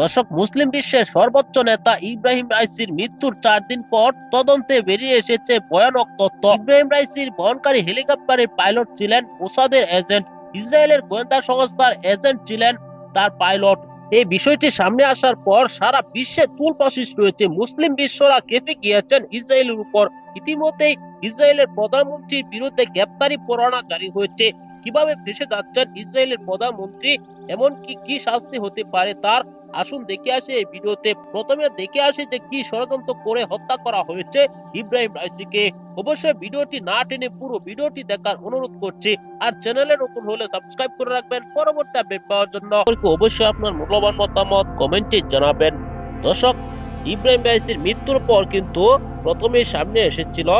দর্শক, মুসলিম বিশ্বের সর্বোচ্চ নেতা ইব্রাহিম রাইসির মৃত্যুর চার দিন পর তদন্তে বেরিয়ে এসেছে ভয়ানক তথ্য। ইব্রাহিম রাইসির বহনকারী হেলিকপ্টারের পাইলট ছিলেন মোসাদের এজেন্ট, ইসরায়েলের গোয়েন্দা সংস্থার এজেন্ট ছিলেন তার পাইলট। এই বিষয়টি সামনে আসার পর সারা বিশ্বে তুলপাশিস রয়েছে। মুসলিম বিশ্বরা কেঁপে গিয়েছেন ইসরায়েলের উপর। ইতিমধ্যেই ইসরায়েলের প্রধানমন্ত্রীর বিরুদ্ধে গ্রেপ্তারি পরোয়ানা জারি হয়েছে। কীভাবে ফেসে যাচ্ছেন ইসরায়েলের প্রধানমন্ত্রী? এমনকি কি শাস্তি হতে পারে তার? আসুন দেখে আসে এই ভিডিওতে। প্রথমে দেখে আসে যে কি ষড়যন্ত্র করে হত্যা করা হয়েছে ইব্রাহিম রাইসিকে। অবশ্যই ভিডিওটি না টেনে পুরো ভিডিওটি দেখার অনুরোধ করছি। আর চ্যানেলে নতুন হলে সাবস্ক্রাইব করে রাখবেন। পরবর্তী আপডেট পাওয়ার জন্য অবশ্যই আপনার মূল্যবান মতামত কমেন্টে জানাবেন। দর্শক, ইব্রাহিম রাইসির মৃত্যুর পর কিন্তু প্রথমে সামনে এসেছিল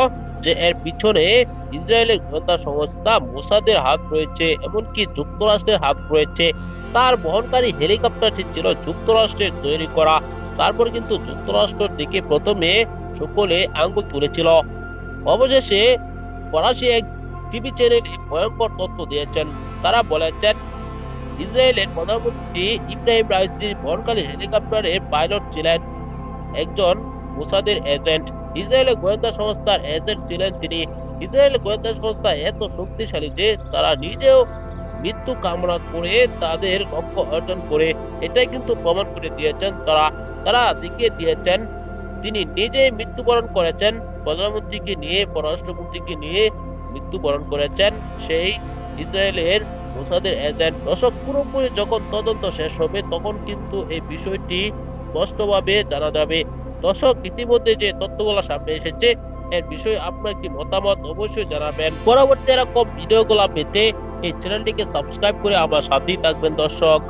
যে এর পিছনে ইসরায়েলের গোয়েন্দা সংস্থা মোসাদের হাত রয়েছে, এমনকি যুক্তরাষ্ট্রের হাত রয়েছে। তার বহনকারী হেলিকপ্টারটি ছিল যুক্তরাষ্ট্রের তৈরি করা। তারপর কিন্তু যুক্তরাষ্ট্রের দিকে প্রথমে সকলে আঙ্গুল তুলেছিল। অবশেষে ফরাসি এক টিভি চ্যানেল ভয়ঙ্কর তথ্য দিয়েছেন। তারা বলেছেন, ইসরায়েলের প্রধানমন্ত্রী ইব্রাহিম রাইসির বহনকারী হেলিকপ্টারের পাইলট ছিলেন একজন মোসাদের এজেন্ট। ইসরায়েলের গোয়েন্দা সংস্থার এজেন্ট ছিলেন তিনি। ইসরায়েলের গোয়েন্দা সংস্থা এত শক্তিশালী যে তারা নিজেও মৃত্যু কামনা করে তাদের লক্ষ্য অর্জন করে, এটাই কিন্তু প্রমাণ করে দিয়েছেন তারা। তারা দেখিয়ে দিয়েছেন, তিনি নিজেই মৃত্যুবরণ করেছেন, প্রধানমন্ত্রীকে নিয়ে, পররাষ্ট্রমন্ত্রীকে নিয়ে মৃত্যুবরণ করেছেন। সেই ইসরায়েলের মোসাদের এজেন্ট দশক পুরোপুরি যখন তদন্ত শেষ হবে, তখন কিন্তু এই বিষয়টি স্পষ্টভাবে জানা যাবে। দর্শক, ইতিমধ্যে যে তথ্যগুলো সামনে এসেছে, এর বিষয়ে আপনার কি মতামত অবশ্যই জানাবেন। পরবর্তী এরকম ভিডিওগুলো পেতে এই চ্যানেলটিকে সাবস্ক্রাইব করে আমার সাথেই থাকবেন দর্শক।